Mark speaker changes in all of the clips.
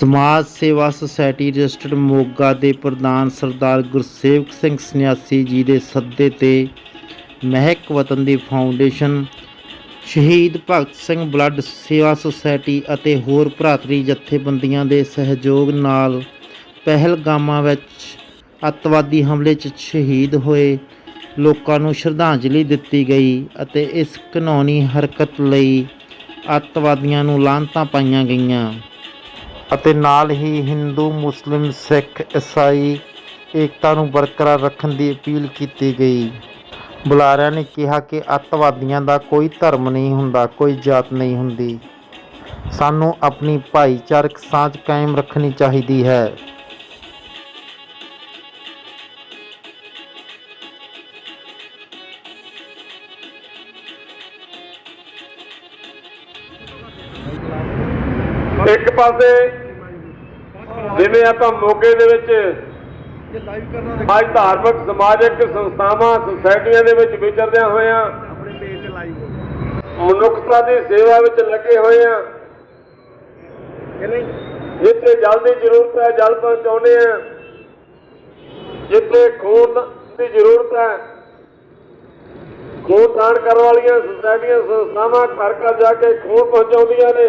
Speaker 1: ਸਮਾਜ ਸੇਵਾ society registered Moga ਦੇ ਪ੍ਰਧਾਨ ਸਰਦਾਰ ਗੁਰਸੇਵਕ ਸਿੰਘ ਸੰਨਿਆਸੀ ਜੀ ਦੇ ਸੱਦੇ ਤੇ ਮਹਿਕ ਵਤਨ ਦੀ foundation, Shaheed Bhagat Singh blood Seva society ਅਤੇ ਹੋਰ ਭਰਾਤਰੀ ਜਥੇਬੰਦੀਆਂ ਦੇ ਸਹਿਯੋਗ ਨਾਲ ਪਹਿਲਗਾਮਾਂ ਵਿੱਚ ਅੱਤਵਾਦੀ ਹਮਲੇ 'ਚ ਸ਼ਹੀਦ ਹੋਏ ਲੋਕਾਂ ਨੂੰ ਸ਼ਰਧਾਂਜਲੀ ਦਿੱਤੀ ਗਈ ਅਤੇ ਇਸ ਘਿਨੌਣੀ ਹਰਕਤ ਲਈ ਅੱਤਵਾਦੀਆਂ ਨੂੰ ਲਾਹਨਤਾਂ ਪਾਈਆਂ ਗਈਆਂ। ਅਤੇ ਨਾਲ ਹੀ ਹਿੰਦੂ, ਮੁਸਲਿਮ, ਸਿੱਖ, ਈਸਾਈ ਏਕਤਾ ਨੂੰ ਬਰਕਰਾਰ ਰੱਖਣ ਦੀ ਅਪੀਲ ਕੀਤੀ ਗਈ। ਬੁਲਾਰਿਆਂ ਨੇ ਕਿਹਾ ਕਿ ਅੱਤਵਾਦੀਆਂ ਦਾ ਕੋਈ ਧਰਮ ਨਹੀਂ ਹੁੰਦਾ, ਕੋਈ ਜਾਤ ਨਹੀਂ ਹੁੰਦੀ। ਸਾਨੂੰ ਆਪਣੀ ਭਾਈਚਾਰਕ ਸਾਂਝ ਕਾਇਮ ਰੱਖਣੀ ਚਾਹੀਦੀ ਹੈ।
Speaker 2: ਇੱਕ ਪਾਸੇ ਜਿਵੇਂ ਆਪਾਂ ਮੋਗੇ ਦੇ ਵਿੱਚ ਅੱਜ ਧਾਰਮਿਕ ਸਮਾਜਿਕ ਸੰਸਥਾਵਾਂ ਸੁਸਾਇਟੀਆਂ ਦੇ ਵਿੱਚ ਵਿਚਰਦਿਆਂ ਹੋਇਆਂ ਮਨੁੱਖਤਾ ਦੀ ਸੇਵਾ ਵਿੱਚ ਲੱਗੇ ਹੋਏ ਆ ਜਿੱਥੇ ਜਲ ਦੀ ਜ਼ਰੂਰਤ ਹੈ ਜਲ ਪਹੁੰਚਾਉਂਦੇ ਆ ਜਿੱਥੇ ਖੂਨ ਦੀ ਜ਼ਰੂਰਤ ਹੈ ਖੂਨ ਦਾਨ ਕਰਨ ਵਾਲੀਆਂ ਸੁਸਾਇਟੀਆਂ ਸੰਸਥਾਵਾਂ ਘਰ ਘਰ ਜਾ ਕੇ ਖੂਨ ਪਹੁੰਚਾਉਂਦੀਆਂ ਨੇ।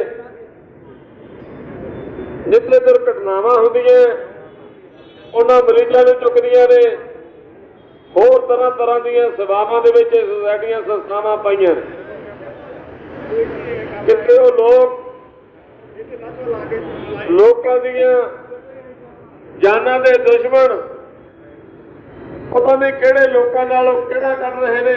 Speaker 2: ਜਿੱਥੇ ਦੁਰਘਟਨਾਵਾਂ ਹੁੰਦੀਆਂ, ਉਹਨਾਂ ਮਰੀਜ਼ਾਂ ਨੂੰ ਚੁੱਕਦੀਆਂ ਨੇ। ਹੋਰ ਤਰ੍ਹਾਂ ਤਰ੍ਹਾਂ ਦੀਆਂ ਸੇਵਾਵਾਂ ਦੇ ਵਿੱਚ ਇਹ ਸੁਸਾਇਟੀਆਂ ਸੰਸਥਾਵਾਂ ਪਾਈਆਂ ਨੇ। ਕਿਤੇ ਉਹ ਲੋਕ ਲੋਕਾਂ ਦੀਆਂ ਜਾਨਾਂ ਦੇ ਦੁਸ਼ਮਣ, ਪਤਾ ਨਹੀਂ ਕਿਹੜੇ ਲੋਕਾਂ ਨਾਲ ਉਹ ਕਿਹੜਾ ਕਰ ਰਹੇ ਨੇ।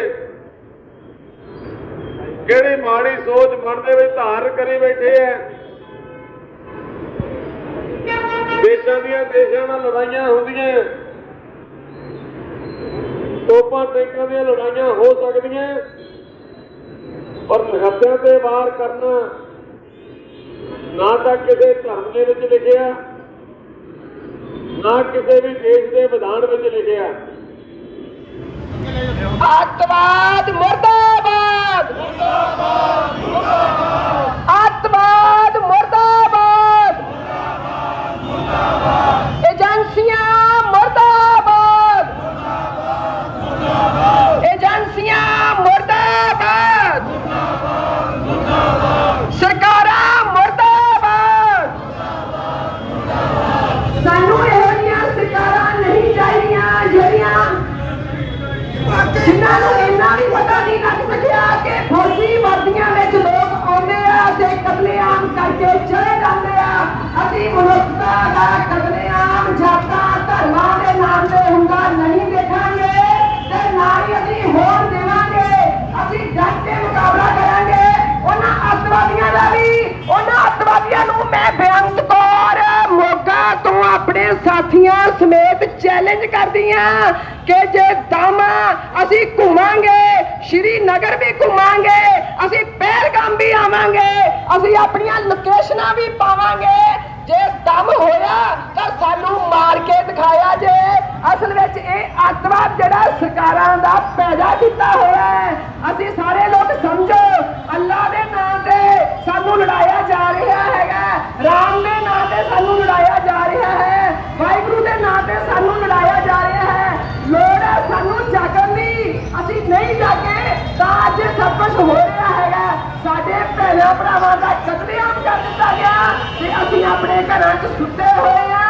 Speaker 2: ਕਿਹੜੀ ਮਾੜੀ ਸੋਚ ਮਨ ਦੇ ਵਿੱਚ ਧਾਰ ਕਰੀ ਬੈਠੇ ਐ ਦੇਸ਼ਾਂ ਦੀਆਂ ਦੇਸ਼ਾਂ ਨਾਲ ਲੜਾਈਆਂ ਹੁੰਦੀਆਂ ਤੋਪਾਂ ਟੈਂਕਾਂ ਦੀਆਂ ਲੜਾਈਆਂ ਹੋ ਸਕਦੀਆਂ ਪਰ ਨਿਹੱਤਿਆਂ ਤੇ ਵਾਰ ਕਰਨਾ ਨਾ ਤਾਂ ਕਿਸੇ ਧਰਮ ਦੇ ਵਿੱਚ ਲਿਖਿਆ, ਨਾ ਕਿਸੇ ਵੀ ਦੇਸ਼ ਦੇ ਵਿਧਾਨ ਵਿੱਚ ਲਿਖਿਆ।
Speaker 3: ਅੱਤਵਾਦ ਮੁਰਦਾਬਾਦ ਮੁਰਦਾਬਾਦ ਮੁਰਦਾਬਾਦ ਅੱਤਵਾਦ ਮੁਰਦਾਬਾਦ ਮੁਰਦਾਬਾਦ ਏਜੰਸੀਆਂ ਮੁਰਦਾਬਾਦ ਮੁਰਦਾਬਾਦ ਏਜੰਸੀਆਂ ਮੁਰਦਾਬਾਦ ਸਰਕਾਰਾਂ ਮੁਰਦਾਬਾਦ ਸਾਨੂੰ ਇਹੋ ਜਿਹੀਆਂ ਸਰਕਾਰਾਂ ਨਹੀਂ ਚਾਹੀਦੀਆਂ ਜਿਹੜੀਆਂ ਜਿਨ੍ਹਾਂ ਨੂੰ ਇੰਨਾ ਵੀ ਪਤਾ ਨਹੀਂ ਲੱਗ ਸਕਿਆ ਕਿ ਫੌਜੀ ਵਰਦੀਆਂ ਵਿੱਚ ਲੋਕ ਆਉਂਦੇ ਆ ਤੇ ਕਤਲੇਆਮ ਕਰਕੇ ਚਲੇ ਜਾਂਦੇ ਆ। ਅਸੀਂ ਮਨੁੱਖਤਾ ਦਾ ਕਤਲੇਆਮ ਜਾਤਾਂ, ਧਰਮਾਂ ਦੇ ਨਾਮ ਤੇ ਹੁੰਦਾ ਨਹੀਂ ਦੇਖਾਂਗੇ ਤੇ ਨਾ ਹੀ ਅਸੀਂ ਹੋਣ ਦੇਵਾਂਗੇ। ਅਸੀਂ ਡਟ ਕੇ ਮੁਕਾਬਲਾ ਕਰਾਂਗੇ। ਉਹਨਾਂ ਅੱਤਵਾਦੀਆਂ ਦਾ ਵੀ, ਉਹਨਾਂ ਅੱਤਵਾਦੀਆਂ ਨੂੰ ਮੈਂ ਬੇਅੰਤ ਕੌਰ ਮੋਗਾ ਤੋਂ ਆਪਣੇ ਸਾਥੀਆਂ ਸਮੇਤ ਚੈਲੰਜ ਕਰਦੀ ਹਾਂ ਕਿ ਜੇ ਦਮ ਅਸੀਂ ਘੁੰਮਾਂਗੇ ਸ਼੍ਰੀਨਗਰ ਵੀ ਘੁੰਮਾਂਗੇ, ਅਸੀਂ ਪਹਿਲਗਾਮ ਵੀ ਆਵਾਂਗੇ, ਅਸੀਂ ਆਪਣੀਆਂ ਲੋਕੇਸ਼ਨਾਂ ਵੀ ਪਾਵਾਂਗੇ। ਜੇ ਦਮ ਹੋਇਆ ਤਾਂ ਸਾਨੂੰ ਮਾਰ ਕੇ ਦਿਖਾਇਆ ਜੇ। ਅਸਲ ਵਿੱਚ ਇਹ ਅੱਤਵਾਦ ਜਿਹੜਾ ਸਰਕਾਰਾਂ ਦਾ ਪੈਦਾ ਕੀਤਾ ਹੋਇਆ ਹੈ। ਅਸੀਂ ਸਾਰੇ ਲੋਕ ਸਮਝੋ ਅੱਲਾ ਦੇ ਨਾਮ ਤੇ ਸਾਨੂੰ ਲੜਾਇਆ ਜਾ ਰਿਹਾ ਹੈਗਾ। ਰਾਮ ਦੇ ਨਾਮ ਤੇ ਸਾਨੂੰ ਲੜਾਇਆ ਜਾ ਰਿਹਾ ਹੈ ਵਾਹਿਗੁਰੂ ਦੇ ਨਾਮ ਤੇ ਸਾਨੂੰ ਲੜਾਇਆ ਜਾ ਰਿਹਾ ਹੈ ਲੋੜ ਹੈ ਸਾਨੂੰ ਜਾਗਣ ਦੀ ਅਸੀਂ ਨਹੀਂ ਜਾਗੇ ਤਾਂ ਅੱਜ ਸਭ ਕੁਝ ਹੋ ਰਿਹਾ ਹੈਗਾ ਸਾਡੇ ਭੈਣਾਂ ਭਰਾਵਾਂ ਦਾ ਕਤਲੇਆਮ ਕਰ ਦਿੱਤਾ ਗਿਆ ਤੇ ਅਸੀਂ ਆਪਣੇ ਘਰਾਂ 'ਚ ਸੁੱਤੇ ਹੋਏ ਆ।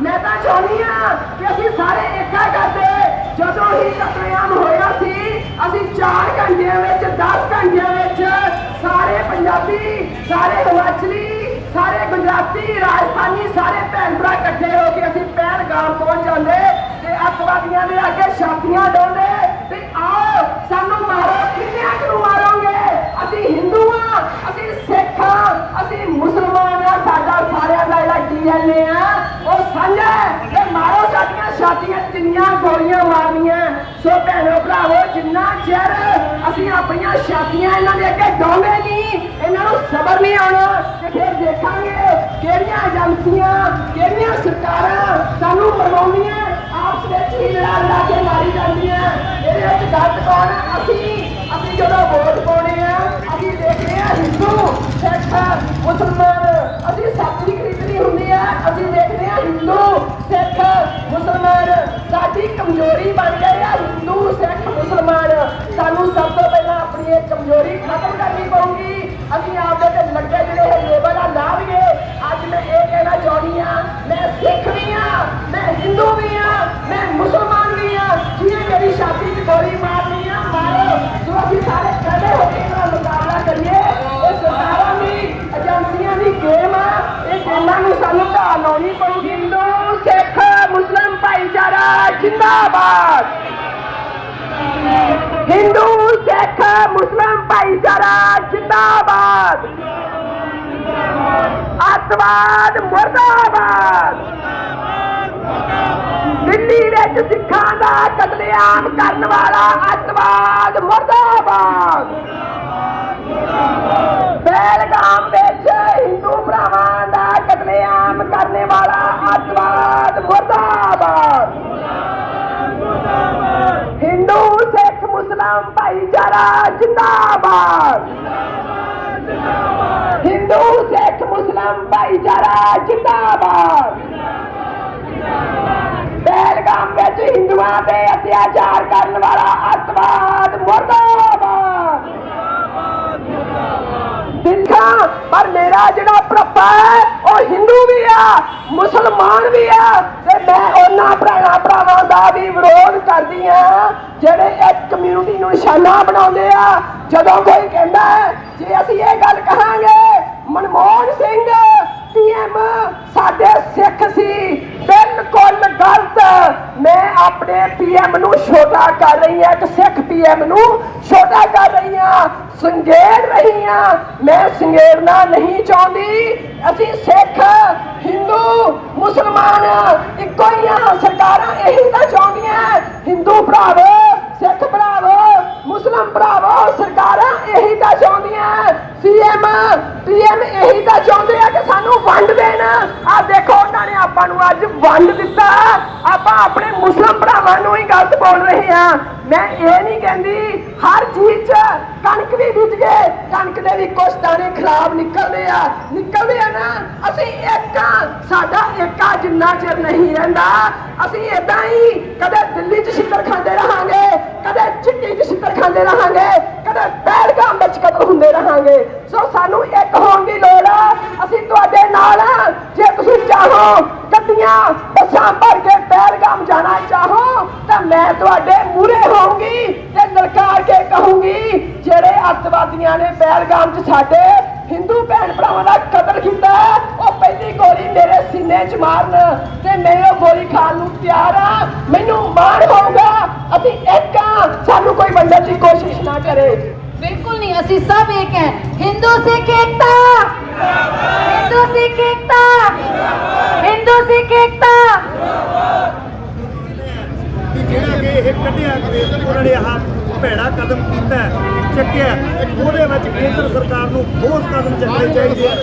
Speaker 3: ਮੈਂ ਤਾਂ ਚਾਹੁੰਦੀ ਆ ਕਿ ਅਸੀਂ ਸਾਰੇ ਇੱਕਾ ਕਰਦੇ। ਜਦੋਂ ਹੀ ਕਤਲੇਆਮ ਹੋਇਆ ਸੀ, ਅਸੀਂ 4 ਘੰਟਿਆਂ ਵਿੱਚ 10 ਘੰਟਿਆਂ ਵਿੱਚ ਸਾਰੇ ਪੰਜਾਬੀ, ਸਾਰੇ ਹਿਮਾਚਲੀ, ਸਾਰੇ ਗੁਜਰਾਤੀ, ਰਾਜਸਥਾਨੀ, ਸਾਰੇ ਭੈਣ ਭਰਾ ਇਕੱਠੇ ਹੋ ਕੇ ਅਸੀਂ ਪਹਿਲਗਾਮ ਪਹੁੰਚ ਜਾਂਦੇ ਤੇ ਅੱਤਵਾਦੀਆਂ ਦੇ ਅੱਗੇ ਛਾਤੀਆਂ ਡੋਲੇ ਤੇ ਆਓ ਸਾਨੂੰ ਮਾਰੋ ਕਿੰਨਿਆਂ ਨੂੰ ਮਾਰੋਗੇ ਅਸੀਂ ਹਿੰਦੂ ਆ ਅਸੀਂ ਸਿੱਖ ਆ ਅਸੀਂ ਮੁਸਲਮਾਨ ਆ ਸਾਡਾ ਸਾਰਿਆਂ ਦਾ ਜਿਹੜਾ ਡੀਐਨਏ ਆ ਉਹ ਸਾਂਝਾ ਹੈ ਤੇ ਮਾਰੋ ਸਾਡੀਆਂ ਛਾਤੀਆਂ 'ਚ ਜਿੰਨੀਆਂ ਗੋਲੀਆਂ ਮਾਰਨੀਆਂ ਸੋ ਭੈਣੋ ਭਰਾਵੋ ਜਿੰਨਾ ਚਿਰ ਅਸੀਂ ਆਪਣੀਆਂ ਛਾਤੀਆਂ ਇਹਨਾਂ ਦੇ ਅੱਗੇ ਡੋਲੇ ਨਹੀਂ ਇਹਨਾਂ ਨੂੰ ਸਬਰ ਨਹੀਂ ਆਉਣਾ। ਤੇ ਫਿਰ ਦੇਖਾਂਗੇ ਕਿਹੜੀਆਂ ਏਜੰਸੀਆਂ, ਕਿਹੜੀਆਂ ਸਰਕਾਰਾਂ ਸਾਨੂੰ ਮਰਵਾਉਂਦੀਆਂ, ਆਪਸ ਵਿੱਚ ਹੀ ਲੜਾ ਲਾ ਕੇ ਮਾਰੀ ਜਾਂਦੀਆਂ। ਇਹਦੇ ਵਿੱਚ ਗਲਤ ਕੌਣ ਅਸੀਂ ਅਸੀਂ ਜਦੋਂ ਵੋਟ ਪਾਉਣੇ ਆ ਅਸੀਂ ਦੇਖਦੇ ਆ ਹਿੰਦੂ ਸਿੱਖ ਮੁਸਲਮਾਨ ਅਸੀਂ ਸਬਜ਼ੀ ਖਰੀਦਣੀ ਹੁੰਦੀ ਆ ਕਮਜ਼ੋਰੀ ਬਣ ਗਏ ਆ ਹਿੰਦੂ ਸਿੱਖ ਮੁਸਲਮਾਨ ਸਾਨੂੰ ਸਭ ਤੋਂ ਪਹਿਲਾਂ ਆਪਣੀ ਇਹ ਕਮਜ਼ੋਰੀ ਖਤਮ ਕਰਨੀ ਪਊਗੀ ਅਸੀਂ ਆਪਦੇ ਤੇ ਲੱਗੇ ਜਿਹੜੇ ਇਹ ਲੇਬਲ ਆ ਲਾ ਲਈਏ ਅੱਜ ਮੈਂ ਇਹ ਕਹਿਣਾ ਚਾਹੁੰਦੀ ਆ ਮੈਂ ਸਿੱਖ ਵੀ ਆ ਮੈਂ ਹਿੰਦੂ ਵੀ ਆ, ਮੈਂ ਮੁਸਲਮਾਨ ਵੀ ਆ, ਜਿਹਨੇ ਮੇਰੀ ਛਾਤੀ 'ਚ ਗੋਲੀ ਮਾਰਨੀ ਆ, ਮਾਰੋ। ਜੋ ਅਸੀਂ ਸਾਰੇ ਇਕੱਠੇ ਹੋ ਕੇ ਇਹਦਾ ਮੁਕਾਬਲਾ ਕਰੀਏ ਇਹ ਸਰਕਾਰਾਂ ਦੀ, ਏਜੰਸੀਆਂ ਦੀ ਗੇਮ ਆ। ਇਹ ਗੇਮਾਂ ਨੂੰ ਸਾਨੂੰ ਢਾਹ ਲਾਉਣੀ ਪਊਗੀ। ਹਿੰਦੂ, ਸਿੱਖ, ਮੁਸਲਮ ਭਾਈਚਾਰਾ, ਜਿੰਦਾਬਾਦ। ਹਿੰਦੂ, ਸਿੱਖ, ਮੁਸਲਮ ਭਾਈਚਾਰਾ, ਜਿੰਦਾਬਾਦ। ਅੱਤਵਾਦ ਮੁਰਦਾਬਾਦ। ਦਿੱਲੀ ਵਿੱਚ ਸਿੱਖਾਂ ਦਾ ਕਤਲੇਆਮ ਕਰਨ ਵਾਲਾ ਅੱਤਵਾਦ ਮੁਰਦਾਬਾਦ। ਪਹਿਲਗਾਮ ਵਿੱਚ ਹਿੰਦੂ ਭਰਾਵਾਂ ਦਾ ਕਤਲੇਆਮ ਕਰਨ ਵਾਲਾ ਅੱਤਵਾਦ ਮੁਰਦਾਬਾਦ। ਹਿੰਦੂ, ਸਿੱਖ, ਮੁਸਲਮ, ਭਾਈਚਾਰਾ ਜਿੰਦਾਬਾਦ। ਹਿੰਦੂ, ਸਿੱਖ, ਮੁਸਲਮ, ਭਾਈਚਾਰਾ ਜਿੰਦਾਬਾਦ। ਪਹਿਲਗਾਮ ਹਿੰਦੂਆਂ ਤੇ ਅਤਿਆਚਾਰ ਕਰਨ ਵਾਲਾ ਅੱਤਵਾਦ ਮੁਰਦਾਬਾਦ। ਦਿਖਾ ਪਰ ਮੇਰਾ ਜਿਹੜਾ ਭਰਾ ਹੈ, ਉਹ ਹਿੰਦੂ ਵੀ ਆ, ਮੁਸਲਮਾਨ ਵੀ ਆ, ਤੇ ਮੈਂ ਉਹਨਾਂ ਭਰਾਵਾਂ ਭਰਾਵਾਂ ਦਾ ਵੀ ਵਿਰੋਧ ਕਰਦੀ ਆ, ਜਿਹੜੇ ਇੱਕ ਕਮਿਊਨਿਟੀ ਨੂੰ ਨਿਸ਼ਾਨਾ ਬਣਾਉਂਦੇ ਆ। ਜਦੋਂ ਕੋਈ ਕਹਿੰਦਾ ਜੇ ਅਸੀਂ ਇਹ ਗੱਲ ਕਹਾਂਗੇ, ਮਨਮੋਹਨ ਸਿੰਘ ਪੀਐਮ ਸਾਡੇ ਸਿੱਖ ਸੀ। ਬਿਲਕੁਲ ਗਲਤ। ਮੈਂ ਆਪਣੇ ਪੀਐਮ ਨੂੰ ਛੋਟਾ ਕਰ ਰਹੀ ਹਾਂ, ਇੱਕ ਸਿੱਖ ਪੀਐਮ ਨੂੰ ਛੋਟਾ ਕਰ ਰਹੀ ਹਾਂ। ਸੰਗੇੜ ਰਹੀ ਹਾਂ। ਮੈਂ ਸੰਗੇੜਨਾ ਨਹੀਂ ਚਾਹੁੰਦੀ। ਅਸੀਂ ਸਿੱਖ ਹਿੰਦੂ ਮੁਸਲਮਾਨ ਇੱਕੋ ਹੀ ਆ ਸਰਕਾਰਾਂ ਇਹੀ ਤਾਂ ਚਾਹੁੰਦੀਆਂ। ਹਿੰਦੂ ਭਰਾਵੋ, ਸਿੱਖ ਭਰਾਵੋ, ਮੁਸਲਮ ਭਰਾਵੋ ਸਰਕਾਰਾਂ ਇਹੀ ਤਾਂ ਚਾਹੁੰਦੀਆਂ ਸੀਐਮ ਪੀਐਮ ਇਹੀ ਤਾਂ ਚਾਹੁੰਦੇ ਆ ਕਿ ਸਾਨੂੰ ਵੰਡ ਦੇਣ ਆ ਦੇਖੋ ਉਹਨਾਂ ਨੇ ਆਪਾਂ ਨੂੰ ਅੱਜ ਵੰਡ ਦਿੱਤਾ। ਆਪਾਂ ਆਪਣੇ ਮੁਸਲਮ ਭਰਾਵਾਂ ਨੂੰ ਹੀ ਗਲਤ ਬੋਲ ਰਹੇ ਆ ਮੈਂ ਇਹ ਨਹੀਂ ਕਹਿੰਦੀ, ਹਰ ਚੀਜ਼ 'ਚ ਕਣਕ ਵੀ ਬੀਜ ਗਏ ਕਣਕ ਦੇ ਵੀ ਕੁਛ ਦਾਣੇ ਖਰਾਬ ਨਿਕਲਦੇ ਆ। ਨਿਕਲਦੇ ਆ ਨਾ, ਅਸੀਂ ਇੱਕ ਸਾਡਾ ਏਕਾ ਜਿੰਨਾ ਚਿਰ ਨਹੀਂ ਰਹਿੰਦਾ। ਅਸੀਂ ਇਦਾਂ ਹੀ ਕਦੇ ਦਿੱਲੀ 'ਚ ਛਿੱਤਰ ਖਾਂਦੇ ਰਹਾਂਗੇ, ਕਦੇ ਚਿੱਟੀ 'ਚ ਛਿੱਤਰ ਖਾਂਦੇ ਰਹਾਂਗੇ, ਕਦੇ ਪਹਿਲਗਾਮ ਵਿੱਚ ਕਤਲ ਹੁੰਦੇ ਰਹਾਂਗੇ। ਸੋ ਸਾਨੂੰ ਇੱਕ ਹੋਣ ਦੀ ਲੋੜ ਆ ਅਸੀਂ ਤੁਹਾਡੇ ਨਾਲ ਆ ਜੇ ਤੁਸੀਂ ਚਾਹੋ ਗੱਡੀਆਂ ਬੱਸਾਂ ਭਰ ਕੇ ਪਹਿਲਗਾਮ ਜਾਣਾ ਚਾਹੋ ਤਾਂ ਮੈਂ ਤੁਹਾਡੇ ਮੂਹਰੇ ਹੋਊਂਗੀ ਤੇ ਲਲਕਾਰ ਕੇ ਕਹੂੰਗੀ ਜਿਹੜੇ ਅੱਤਵਾਦੀਆਂ ਨੇ ਪਹਿਲਗਾਮ 'ਚ ਸਾਡੇ ਹਿੰਦੂ ਭੈਣ ਭਰਾਵਾਂ ਦਾ ਕਤਲ ਕੀਤਾ ਉਹ ਪਹਿਲੀ ਗੋਲੀ ਮੇਰੇ ਸੀਨੇ 'ਚ ਮਾਰਨ ਤੇ ਮੈਂ ਉਹ ਗੋਲੀ ਖਾਣ ਨੂੰ ਤਿਆਰ ਆ। ਮੈਨੂੰ ਮਾਣ ਹੋਊਗਾ। ਅਸੀਂ ਇੱਕ ਆ। ਸਾਨੂੰ ਕੋਈ ਵੰਡਣ ਦੀ ਕੋਸ਼ਿਸ਼ ਨਾ ਕਰੇ।
Speaker 4: ਬਿਲਕੁਲ ਨਹੀਂ ਅਸੀਂ ਸਭ ਇੱਕ ਹੈ। ਹਿੰਦੂ ਸਿੱਖ ਏਕਤਾ! ਹਿੰਦੂ ਸਿੱਖ ਏਕਤਾ! ਹਿੰਦੂ ਸਿੱਖ ਏਕਤਾ!
Speaker 5: ਜਿਹੜਾ ਕਿ ਇਹ ਕੱਢਿਆ ਕਿ ਉਹਨਾਂ ਨੇ ਆਹ ਭੈੜਾ ਕਦਮ ਕੀਤਾ ਹੈ, ਚੱਕਿਆ ਉਹਦੇ ਵਿੱਚ ਕੇਂਦਰ ਸਰਕਾਰ ਨੂੰ ਠੋਸ ਕਦਮ ਚੱਕਣੇ ਚਾਹੀਦੇ ਆ।